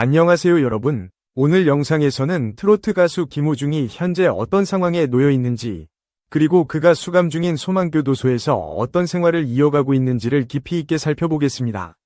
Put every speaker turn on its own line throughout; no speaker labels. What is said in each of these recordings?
안녕하세요 여러분. 오늘 영상에서는 트로트 가수 김호중이 현재 어떤 상황에 놓여 있는지, 그리고 그가 수감 중인 소망교도소에서 어떤 생활을 이어가고 있는지를 깊이 있게 살펴보겠습니다.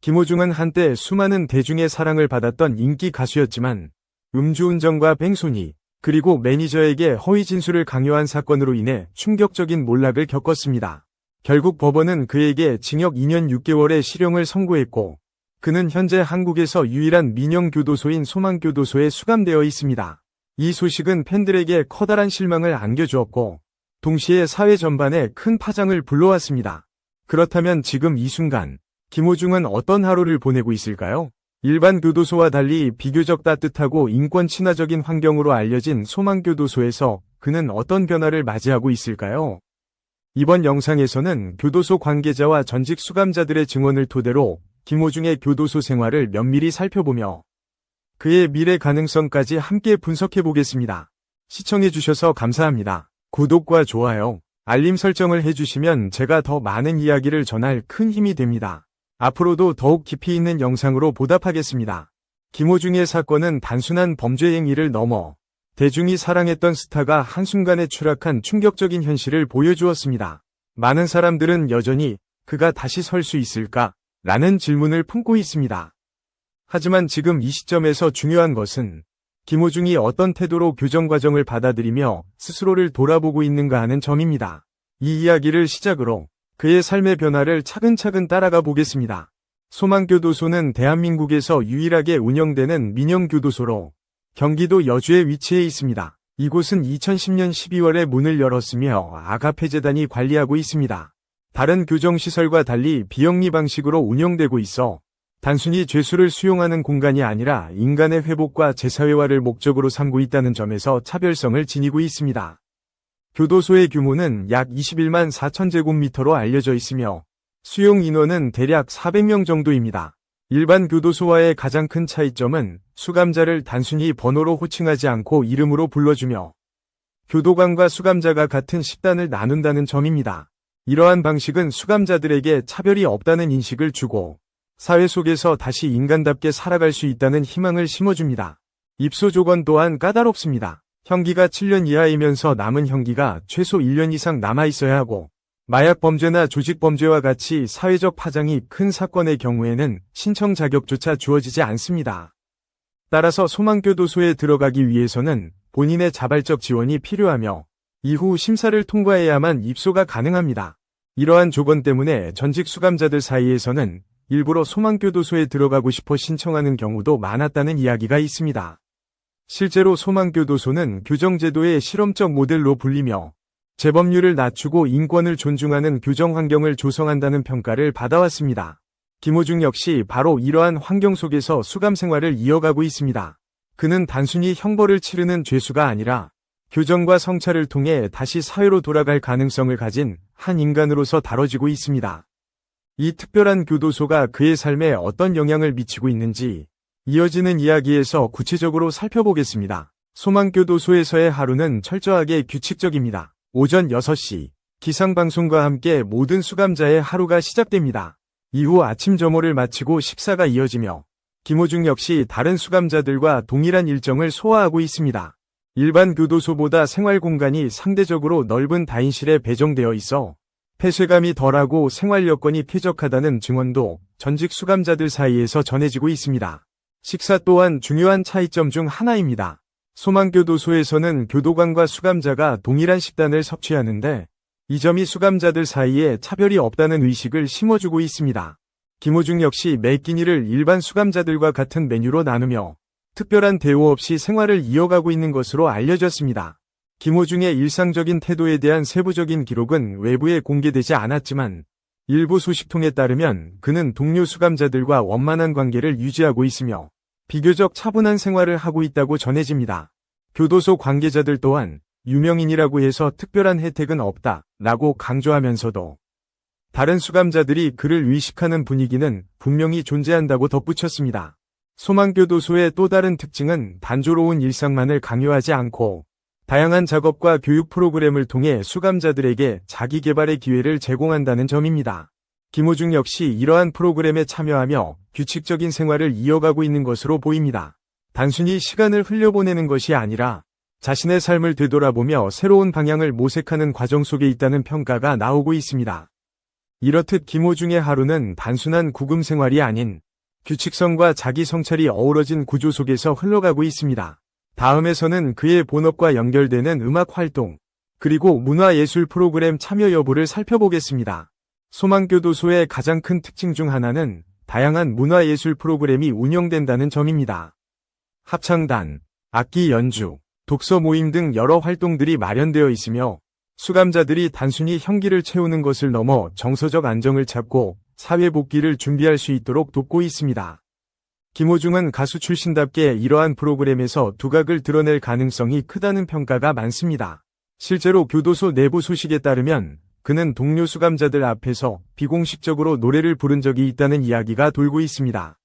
김호중은 한때 수많은 대중의 사랑을 받았던 인기 가수였지만, 음주운전과 뺑소니, 그리고 매니저에게 허위 진술을 강요한 사건으로 인해 충격적인 몰락을 겪었습니다. 결국 법원은 그에게 징역 2년 6개월의 실형을 선고했고, 그는 현재 한국에서 유일한 민영교도소인 소망교도소에 수감되어 있습니다. 이 소식은 팬들에게 커다란 실망을 안겨주었고, 동시에 사회 전반에 큰 파장을 불러왔습니다. 그렇다면 지금 이 순간, 김호중은 어떤 하루를 보내고 있을까요? 일반 교도소와 달리 비교적 따뜻하고 인권 친화적인 환경으로 알려진 소망교도소에서 그는 어떤 변화를 맞이하고 있을까요? 이번 영상에서는 교도소 관계자와 전직 수감자들의 증언을 토대로 김호중의 교도소 생활을 면밀히 살펴보며 그의 미래 가능성까지 함께 분석해 보겠습니다. 시청해 주셔서 감사합니다. 구독과 좋아요, 알림 설정을 해주시면 제가 더 많은 이야기를 전할 큰 힘이 됩니다. 앞으로도 더욱 깊이 있는 영상으로 보답하겠습니다. 김호중의 사건은 단순한 범죄 행위를 넘어 대중이 사랑했던 스타가 한순간에 추락한 충격적인 현실을 보여주었습니다. 많은 사람들은 여전히 그가 다시 설 수 있을까? 라는 질문을 품고 있습니다. 하지만 지금 이 시점에서 중요한 것은 김호중이 어떤 태도로 교정 과정을 받아들이며 스스로를 돌아보고 있는가 하는 점입니다. 이 이야기를 시작으로 그의 삶의 변화를 차근차근 따라가 보겠습니다. 소망교도소는 대한민국에서 유일하게 운영되는 민영교도소로 경기도 여주에 위치해 있습니다. 이곳은 2010년 12월에 문을 열었으며 아가페 재단이 관리하고 있습니다. 다른 교정시설과 달리 비영리 방식으로 운영되고 있어 단순히 죄수를 수용하는 공간이 아니라 인간의 회복과 재사회화를 목적으로 삼고 있다는 점에서 차별성을 지니고 있습니다. 교도소의 규모는 약 21만 4천 제곱미터로 알려져 있으며 수용 인원은 대략 400명 정도입니다. 일반 교도소와의 가장 큰 차이점은 수감자를 단순히 번호로 호칭하지 않고 이름으로 불러주며 교도관과 수감자가 같은 식단을 나눈다는 점입니다. 이러한 방식은 수감자들에게 차별이 없다는 인식을 주고 사회 속에서 다시 인간답게 살아갈 수 있다는 희망을 심어줍니다. 입소 조건 또한 까다롭습니다. 형기가 7년 이하이면서 남은 형기가 최소 1년 이상 남아 있어야 하고 마약 범죄나 조직 범죄와 같이 사회적 파장이 큰 사건의 경우에는 신청 자격조차 주어지지 않습니다. 따라서 소망교도소에 들어가기 위해서는 본인의 자발적 지원이 필요하며 이후 심사를 통과해야만 입소가 가능합니다. 이러한 조건 때문에 전직 수감자들 사이에서는 일부러 소망교도소에 들어가고 싶어 신청하는 경우도 많았다는 이야기가 있습니다. 실제로 소망교도소는 교정제도의 실험적 모델로 불리며 재범률을 낮추고 인권을 존중하는 교정 환경을 조성한다는 평가를 받아왔습니다. 김호중 역시 바로 이러한 환경 속에서 수감 생활을 이어가고 있습니다. 그는 단순히 형벌을 치르는 죄수가 아니라 교정과 성찰을 통해 다시 사회로 돌아갈 가능성을 가진 한 인간으로서 다뤄지고 있습니다. 이 특별한 교도소가 그의 삶에 어떤 영향을 미치고 있는지 이어지는 이야기에서 구체적으로 살펴보겠습니다. 소망교도소에서의 하루는 철저하게 규칙적입니다. 오전 6시 기상방송과 함께 모든 수감자의 하루가 시작됩니다. 이후 아침 점호를 마치고 식사가 이어지며 김호중 역시 다른 수감자들과 동일한 일정을 소화하고 있습니다. 일반 교도소보다 생활 공간이 상대적으로 넓은 다인실에 배정되어 있어 폐쇄감이 덜하고 생활 여건이 쾌적하다는 증언도 전직 수감자들 사이에서 전해지고 있습니다. 식사 또한 중요한 차이점 중 하나입니다. 소망교도소에서는 교도관과 수감자가 동일한 식단을 섭취하는데 이 점이 수감자들 사이에 차별이 없다는 의식을 심어주고 있습니다. 김호중 역시 매 끼니를 일반 수감자들과 같은 메뉴로 나누며 특별한 대우 없이 생활을 이어가고 있는 것으로 알려졌습니다. 김호중의 일상적인 태도에 대한 세부적인 기록은 외부에 공개되지 않았지만 일부 소식통에 따르면 그는 동료 수감자들과 원만한 관계를 유지하고 있으며 비교적 차분한 생활을 하고 있다고 전해집니다. 교도소 관계자들 또한 유명인이라고 해서 특별한 혜택은 없다 라고 강조하면서도 다른 수감자들이 그를 의식하는 분위기는 분명히 존재한다고 덧붙였습니다. 소망교도소의 또 다른 특징은 단조로운 일상만을 강요하지 않고 다양한 작업과 교육 프로그램을 통해 수감자들에게 자기 개발의 기회를 제공한다는 점입니다. 김호중 역시 이러한 프로그램에 참여하며 규칙적인 생활을 이어가고 있는 것으로 보입니다. 단순히 시간을 흘려보내는 것이 아니라 자신의 삶을 되돌아보며 새로운 방향을 모색하는 과정 속에 있다는 평가가 나오고 있습니다. 이렇듯 김호중의 하루는 단순한 구금 생활이 아닌 규칙성과 자기 성찰이 어우러진 구조 속에서 흘러가고 있습니다. 다음에서는 그의 본업과 연결되는 음악 활동, 그리고 문화예술 프로그램 참여 여부를 살펴보겠습니다. 소망교도소의 가장 큰 특징 중 하나는 다양한 문화예술 프로그램이 운영된다는 점입니다. 합창단, 악기 연주, 독서 모임 등 여러 활동들이 마련되어 있으며 수감자들이 단순히 형기를 채우는 것을 넘어 정서적 안정을 찾고 사회 복귀를 준비할 수 있도록 돕고 있습니다. 김호중은 가수 출신답게 이러한 프로그램에서 두각을 드러낼 가능성이 크다는 평가가 많습니다. 실제로 교도소 내부 소식에 따르면 그는 동료 수감자들 앞에서 비공식적으로 노래를 부른 적이 있다는 이야기가 돌고 있습니다.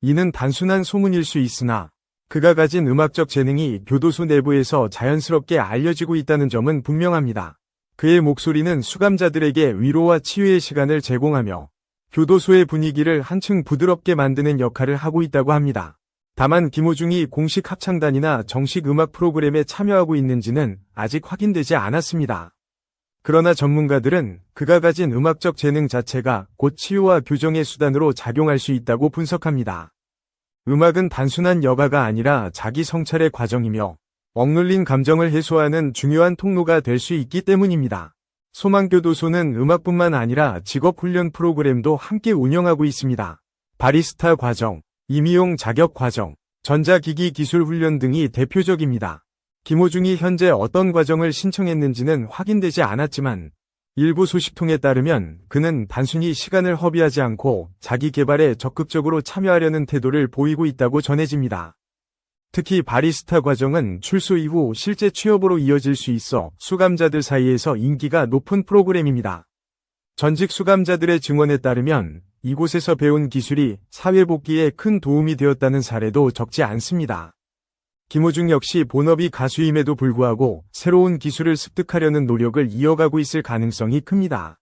이는 단순한 소문일 수 있으나 그가 가진 음악적 재능이 교도소 내부에서 자연스럽게 알려지고 있다는 점은 분명합니다. 그의 목소리는 수감자들에게 위로와 치유의 시간을 제공하며 교도소의 분위기를 한층 부드럽게 만드는 역할을 하고 있다고 합니다. 다만 김호중이 공식 합창단이나 정식 음악 프로그램에 참여하고 있는지는 아직 확인되지 않았습니다. 그러나 전문가들은 그가 가진 음악적 재능 자체가 곧 치유와 교정의 수단으로 작용할 수 있다고 분석합니다. 음악은 단순한 여가가 아니라 자기 성찰의 과정이며 억눌린 감정을 해소하는 중요한 통로가 될 수 있기 때문입니다. 소망교도소는 음악뿐만 아니라 직업훈련 프로그램도 함께 운영하고 있습니다. 바리스타 과정, 임의용 자격 과정, 전자기기 기술 훈련 등이 대표적입니다. 김호중이 현재 어떤 과정을 신청했는지는 확인되지 않았지만 일부 소식통에 따르면 그는 단순히 시간을 허비하지 않고 자기 개발에 적극적으로 참여하려는 태도를 보이고 있다고 전해집니다. 특히 바리스타 과정은 출소 이후 실제 취업으로 이어질 수 있어 수감자들 사이에서 인기가 높은 프로그램입니다. 전직 수감자들의 증언에 따르면 이곳에서 배운 기술이 사회복귀에 큰 도움이 되었다는 사례도 적지 않습니다. 김호중 역시 본업이 가수임에도 불구하고 새로운 기술을 습득하려는 노력을 이어가고 있을 가능성이 큽니다.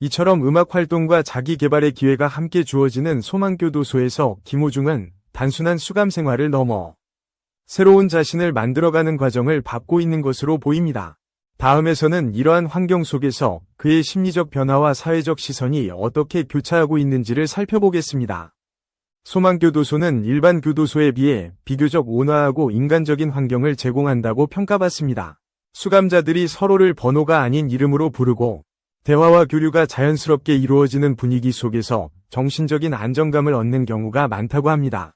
이처럼 음악 활동과 자기 개발의 기회가 함께 주어지는 소망교도소에서 김호중은 단순한 수감 생활을 넘어 새로운 자신을 만들어가는 과정을 밟고 있는 것으로 보입니다. 다음에서는 이러한 환경 속에서 그의 심리적 변화와 사회적 시선이 어떻게 교차하고 있는지를 살펴보겠습니다. 소망교도소는 일반 교도소에 비해 비교적 온화하고 인간적인 환경을 제공한다고 평가받습니다. 수감자들이 서로를 번호가 아닌 이름으로 부르고 대화와 교류가 자연스럽게 이루어지는 분위기 속에서 정신적인 안정감을 얻는 경우가 많다고 합니다.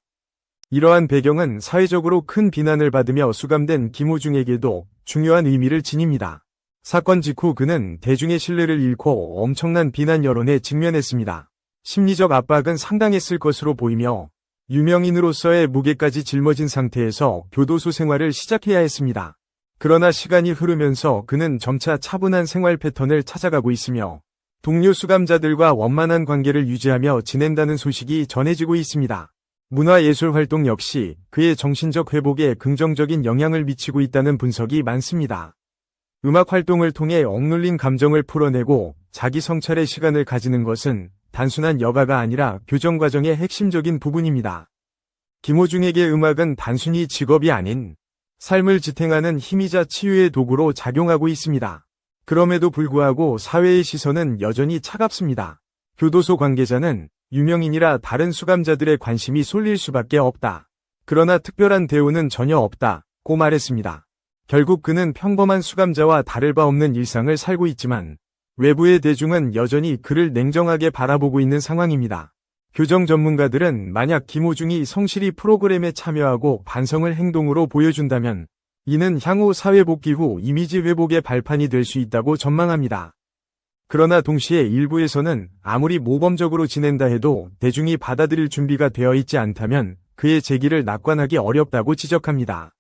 이러한 배경은 사회적으로 큰 비난을 받으며 수감된 김호중에게도 중요한 의미를 지닙니다. 사건 직후 그는 대중의 신뢰를 잃고 엄청난 비난 여론에 직면했습니다. 심리적 압박은 상당했을 것으로 보이며 유명인으로서의 무게까지 짊어진 상태에서 교도소 생활을 시작해야 했습니다. 그러나 시간이 흐르면서 그는 점차 차분한 생활 패턴을 찾아가고 있으며 동료 수감자들과 원만한 관계를 유지하며 지낸다는 소식이 전해지고 있습니다. 문화예술 활동 역시 그의 정신적 회복에 긍정적인 영향을 미치고 있다는 분석이 많습니다. 음악 활동을 통해 억눌린 감정을 풀어내고 자기 성찰의 시간을 가지는 것은 단순한 여가가 아니라 교정 과정의 핵심적인 부분입니다. 김호중에게 음악은 단순히 직업이 아닌 삶을 지탱하는 힘이자 치유의 도구로 작용하고 있습니다. 그럼에도 불구하고 사회의 시선은 여전히 차갑습니다. 교도소 관계자는 유명인이라 다른 수감자들의 관심이 쏠릴 수밖에 없다. 그러나 특별한 대우는 전혀 없다 고 말했습니다. 결국 그는 평범한 수감자와 다를 바 없는 일상을 살고 있지만 외부의 대중은 여전히 그를 냉정하게 바라보고 있는 상황입니다. 교정 전문가들은 만약 김호중이 성실히 프로그램에 참여하고 반성을 행동으로 보여준다면 이는 향후 사회복귀 후 이미지 회복의 발판이 될 수 있다고 전망합니다. 그러나 동시에 일부에서는 아무리 모범적으로 지낸다 해도 대중이 받아들일 준비가 되어 있지 않다면 그의 재기를 낙관하기 어렵다고 지적합니다.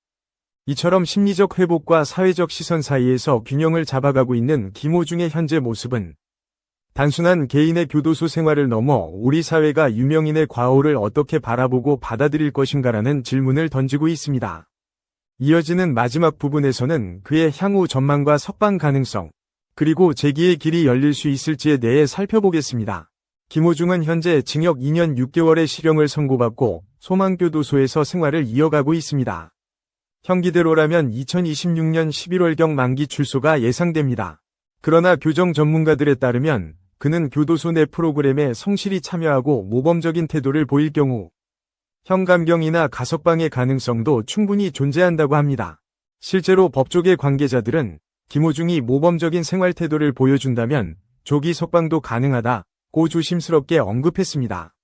이처럼 심리적 회복과 사회적 시선 사이에서 균형을 잡아가고 있는 김호중의 현재 모습은 단순한 개인의 교도소 생활을 넘어 우리 사회가 유명인의 과오를 어떻게 바라보고 받아들일 것인가라는 질문을 던지고 있습니다. 이어지는 마지막 부분에서는 그의 향후 전망과 석방 가능성, 그리고 재기의 길이 열릴 수 있을지에 대해 살펴보겠습니다. 김호중은 현재 징역 2년 6개월의 실형을 선고받고 소망교도소에서 생활을 이어가고 있습니다. 형기대로라면 2026년 11월경 만기 출소가 예상됩니다. 그러나 교정 전문가들에 따르면 그는 교도소 내 프로그램에 성실히 참여하고 모범적인 태도를 보일 경우 형감경이나 가석방의 가능성도 충분히 존재한다고 합니다. 실제로 법조계 관계자들은 김호중이 모범적인 생활 태도를 보여준다면 조기 석방도 가능하다고 조심스럽게 언급했습니다.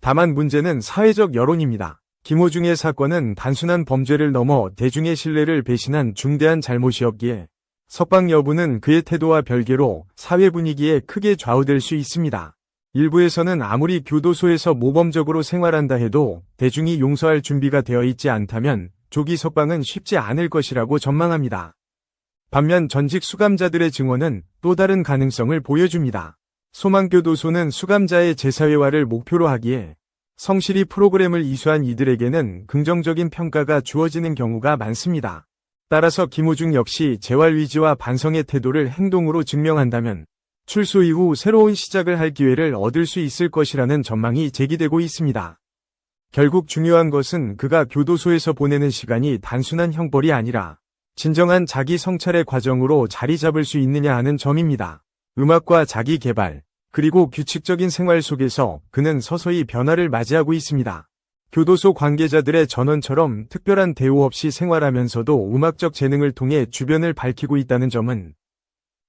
다만 문제는 사회적 여론입니다. 김호중의 사건은 단순한 범죄를 넘어 대중의 신뢰를 배신한 중대한 잘못이었기에 석방 여부는 그의 태도와 별개로 사회 분위기에 크게 좌우될 수 있습니다. 일부에서는 아무리 교도소에서 모범적으로 생활한다 해도 대중이 용서할 준비가 되어 있지 않다면 조기 석방은 쉽지 않을 것이라고 전망합니다. 반면 전직 수감자들의 증언은 또 다른 가능성을 보여줍니다. 소망교도소는 수감자의 재사회화를 목표로 하기에 성실히 프로그램을 이수한 이들에게는 긍정적인 평가가 주어지는 경우가 많습니다. 따라서 김호중 역시 재활 위지와 반성의 태도를 행동으로 증명한다면 출소 이후 새로운 시작을 할 기회를 얻을 수 있을 것이라는 전망이 제기되고 있습니다. 결국 중요한 것은 그가 교도소에서 보내는 시간이 단순한 형벌이 아니라 진정한 자기 성찰의 과정으로 자리 잡을 수 있느냐 하는 점입니다. 음악과 자기 개발, 그리고 규칙적인 생활 속에서 그는 서서히 변화를 맞이하고 있습니다. 교도소 관계자들의 전원처럼 특별한 대우 없이 생활하면서도 음악적 재능을 통해 주변을 밝히고 있다는 점은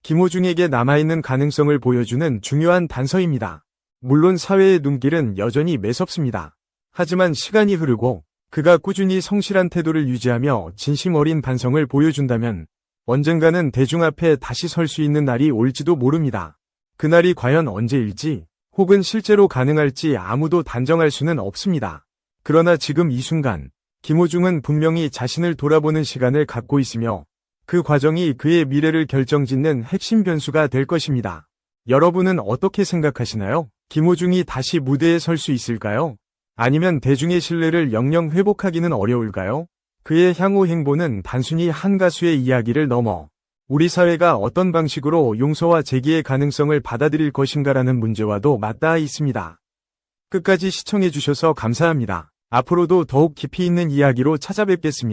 김호중에게 남아있는 가능성을 보여주는 중요한 단서입니다. 물론 사회의 눈길은 여전히 매섭습니다. 하지만 시간이 흐르고 그가 꾸준히 성실한 태도를 유지하며 진심 어린 반성을 보여준다면 언젠가는 대중 앞에 다시 설 수 있는 날이 올지도 모릅니다. 그날이 과연 언제일지 혹은 실제로 가능할지 아무도 단정할 수는 없습니다. 그러나 지금 이 순간 김호중은 분명히 자신을 돌아보는 시간을 갖고 있으며 그 과정이 그의 미래를 결정짓는 핵심 변수가 될 것입니다. 여러분은 어떻게 생각하시나요? 김호중이 다시 무대에 설 수 있을까요? 아니면 대중의 신뢰를 영영 회복하기는 어려울까요? 그의 향후 행보는 단순히 한 가수의 이야기를 넘어 우리 사회가 어떤 방식으로 용서와 재기의 가능성을 받아들일 것인가라는 문제와도 맞닿아 있습니다. 끝까지 시청해주셔서 감사합니다. 앞으로도 더욱 깊이 있는 이야기로 찾아뵙겠습니다.